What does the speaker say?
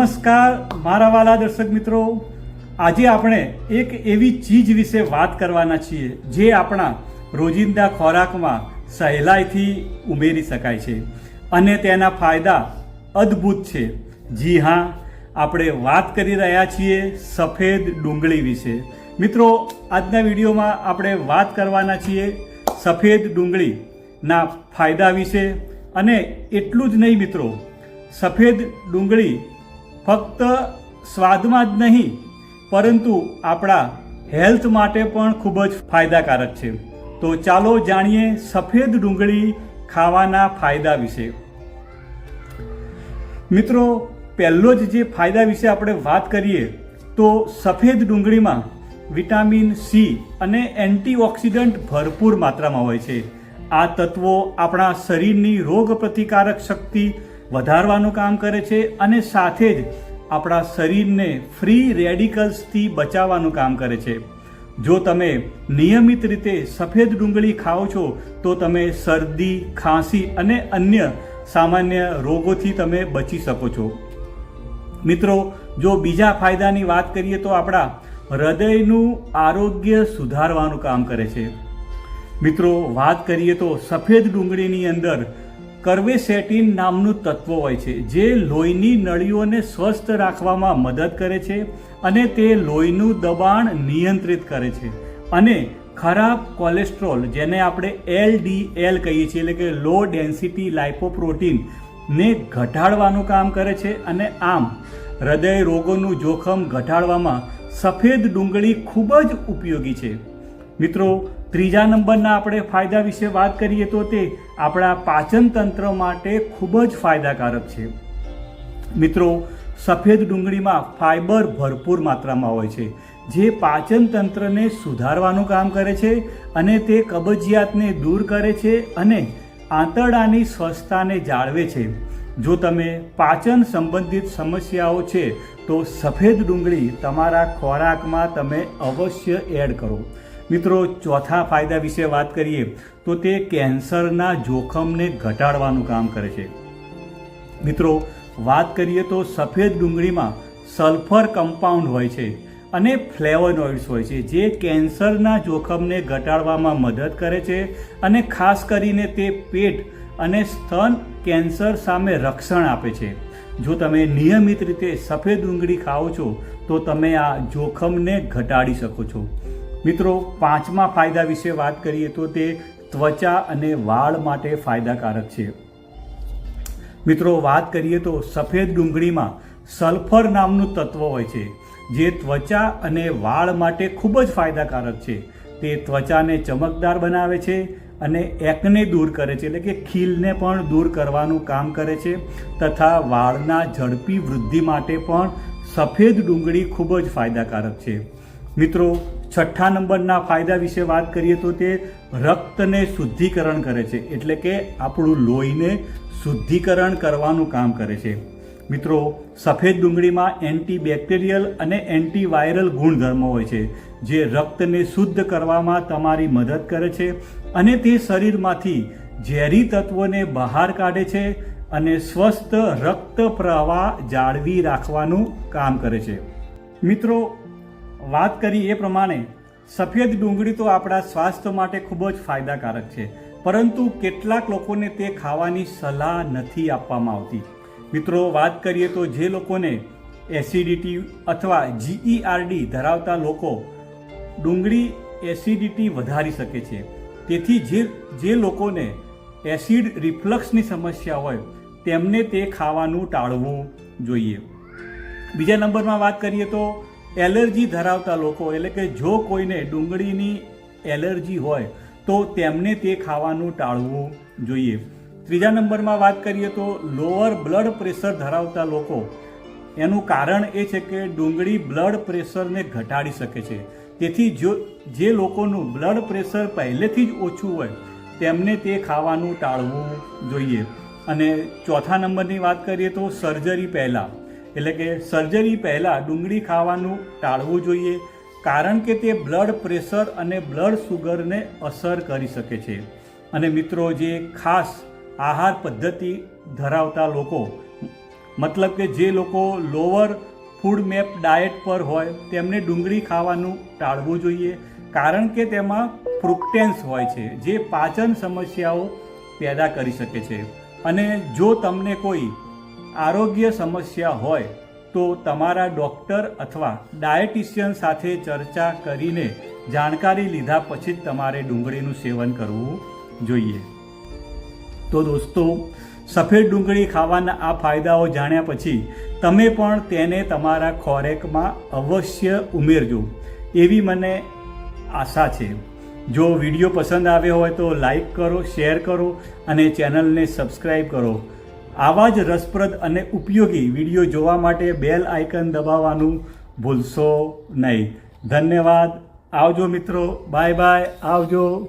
નમસ્કાર, મારા વાલા દર્શક મિત્રો. આજે આપણે એક એવી ચીજ વિશે વાત કરવાના છીએ, જે આપણા રોજિંદા ખોરાકમાં સહેલાઈથી ઉમેરી શકાય છે અને તેના ફાયદા અદ્ભુત છે. જી હા, આપણે વાત કરી રહ્યા છીએ સફેદ ડુંગળી વિશે. મિત્રો, આજના વિડીયોમાં આપણે વાત કરવાના છીએ સફેદ ડુંગળીના ફાયદા વિશે. અને એટલું જ નહીં મિત્રો, સફેદ ડુંગળી ફક્ત સ્વાદમાં જ નહીં, પરંતુ આપણા હેલ્થ માટે પણ ખૂબ જ ફાયદાકારક છે. તો ચાલો જાણીએ સફેદ ડુંગળી ખાવાના ફાયદા વિશે. મિત્રો, પહેલો જ જે ફાયદા વિશે આપણે વાત કરીએ, તો સફેદ ડુંગળીમાં વિટામિન સી અને એન્ટીઓક્સિડન્ટ ભરપૂર માત્રામાં હોય છે. આ તત્વો આપણા શરીરની રોગ પ્રતિકારક શક્તિ વધારવાનું કામ કરે છે અને સાથે જ આપણા શરીરને ફ્રી રેડિકલ્સથી બચાવવાનું કામ કરે છે. જો તમે નિયમિત રીતે સફેદ ડુંગળી ખાઓ છો, તો તમે શરદી, ખાંસી અને અન્ય સામાન્ય રોગોથી તમે બચી શકો છો. મિત્રો, જો બીજા ફાયદાની વાત કરીએ તો આપણા હૃદયનું આરોગ્ય સુધારવાનું કામ કરે છે. મિત્રો, વાત કરીએ તો સફેદ ડુંગળીની અંદર કર્વેસેટિન નામનું તત્વ હોય છે, જે લોહીની નળીઓને સ્વસ્થ રાખવામાં મદદ કરે છે અને તે લોહીનું દબાણ નિયંત્રિત કરે છે. અને ખરાબ કોલેસ્ટ્રોલ, જેને આપણે એલડીએલ કહીએ છીએ, એટલે કે લો ડેન્સિટી લાઇપોપ્રોટીન, ને ઘટાડવાનું કામ કરે છે અને આમ હૃદય રોગોનું જોખમ ઘટાડવામાં સફેદ ડુંગળી ખૂબ જ ઉપયોગી છે. મિત્રો ત્રીજા નંબરના આપણે ફાયદા વિશે વાત કરીએ તો તે આપણા પાચન તંત્ર માટે ખૂબ જ ફાયદાકારક છે. મિત્રો, સફેદ ડુંગળીમાં ફાઇબર ભરપૂર માત્રામાં હોય છે, જે પાચન તંત્રને સુધારવાનું કામ કરે છે અને તે કબજિયાતને દૂર કરે છે અને આંતરડાની સ્વસ્થતાને જાળવે છે. જો તમે પાચન સંબંધિત સમસ્યાઓ છે, તો સફેદ ડુંગળી તમારા ખોરાકમાં તમે અવશ્ય એડ કરો. મિત્રો, ચોથા ફાયદા વિશે વાત કરીએ, તો તે કેન્સરના જોખમને ઘટાડવાનું કામ કરે છે. મિત્રો, વાત કરીએ તો સફેદ ડુંગળીમાં સલ્ફર કમ્પાઉન્ડ હોય છે અને ફ્લેવોનોઇડ્સ હોય છે, જે કેન્સરના જોખમને ઘટાડવામાં મદદ કરે છે અને ખાસ કરીને તે પેટ અને સ્તન કેન્સર સામે રક્ષણ આપે છે. જો તમે નિયમિત રીતે સફેદ ડુંગળી ખાઓ છો, તો તમે આ જોખમને ઘટાડી શકો છો. મિત્રો, પાંચમા ફાયદા વિશે વાત કરીએ તો તે ત્વચા અને વાળ માટે ફાયદાકારક છે. મિત્રો, વાત કરીએ તો સફેદ ડુંગળીમાં સલ્ફર નામનું તત્વ હોય છે, જે ત્વચા અને વાળ માટે ખૂબ જ ફાયદાકારક છે. તે ત્વચાને ચમકદાર બનાવે છે અને એકને દૂર કરે છે, એટલે કે ખીલને પણ દૂર કરવાનું કામ કરે છે તથા વાળના ઝડપી વૃદ્ધિ માટે પણ સફેદ ડુંગળી ખૂબ જ ફાયદાકારક છે. મિત્રો છઠ્ઠા નંબરના ફાયદા વિશે વાત કરીએ તો તે રક્તને શુદ્ધિકરણ કરે છે. એટલે કે આપણું લોહીને શુદ્ધિકરણ કરવાનું કામ કરે છે. મિત્રો, સફેદ ડુંગળીમાં એન્ટીબેક્ટેરિયલ અને એન્ટીવાયરલ ગુણધર્મો હોય છે, જે રક્તને શુદ્ધ કરવામાં તમારી મદદ કરે છે અને તે શરીરમાંથી ઝેરી તત્વોને બહાર કાઢે છે અને સ્વસ્થ રક્ત પ્રવાહ જાળવી રાખવાનું કામ કરે છે. મિત્રો વાત કરી એ પ્રમાણે, સફેદ ડુંગળી તો આપણા સ્વાસ્થ્ય માટે ખૂબ જ ફાયદાકારક છે, પરંતુ કેટલાક લોકોને તે ખાવાની સલાહ નથી આપવામાં આવતી. મિત્રો, વાત કરીએ તો જે લોકોને એસિડિટી અથવા જીઈઆરડી ધરાવતા લોકો, ડુંગળી એસિડિટી વધારી શકે છે. તેથી જે જે લોકોને એસિડ રિફ્લક્સની સમસ્યા હોય, તેમને તે ખાવાનું ટાળવું જોઈએ. બીજા નંબરમાં વાત કરીએ તો એલર્જી ધરાવતા લોકો, એટલે કે જો કોઈને ડુંગળીની એલર્જી હોય, તો તેમને તે ખાવાનું ટાળવું જોઈએ. ત્રીજા નંબરમાં વાત કરીએ તો લોઅર બ્લડ પ્રેશર ધરાવતા લોકો, એનું કારણ એ છે કે ડુંગળી બ્લડ પ્રેશરને ઘટાડી શકે છે. તેથી જો, જે લોકોનું બ્લડ પ્રેશર પહેલેથી જ ઓછું હોય, તેમને તે ખાવાનું ટાળવું જોઈએ. અને ચોથા નંબરની વાત કરીએ તો સર્જરી પહેલાં. એટલે કે સર્જરી પહેલાં ડુંગળી ખાવાનું ટાળવું જોઈએ, કારણ કે તે બ્લડ પ્રેશર અને બ્લડ સુગરને અસર કરી શકે છે. અને મિત્રો, જે ખાસ આહાર પદ્ધતિ ધરાવતા લોકો, મતલબ કે જે લોકો લોઅર ફૂડ મેપ ડાયટ પર હોય, તેમને ડુંગળી ખાવાનું ટાળવું જોઈએ, કારણ કે તેમાં ફ્રુક્ટેન્સ હોય છે, જે પાચન સમસ્યાઓ પેદા કરી શકે છે. અને જો તમને કોઈ આરોગ્ય સમસ્યા હોય તો તમારા ડૉક્ટર અથવા ડાયટિશિયન સાથે ચર્ચા કરીને જાણકારી લીધા પછી જ તમારે ડુંગળીનું સેવન કરવું જોઈએ. તો દોસ્તો, સફેદ ડુંગળી ખાવાના આ ફાયદાઓ જાણ્યા પછી તમે પણ તેને તમારા ખોરાકમાં અવશ્ય ઉમેરજો. એવી મને આશા છે. જો વીડિયો પસંદ આવ્યો હોય તો લાઈક કરો, શેર કરો અને ચેનલને સબસ્ક્રાઈબ કરો. આવા જ રસપ્રદ અને ઉપયોગી વીડિયો જોવા માટે બેલ આઇકન દબાવવાનું ભૂલશો નહીં. ધન્યવાદ. આવજો મિત્રો. Bye bye. આવજો.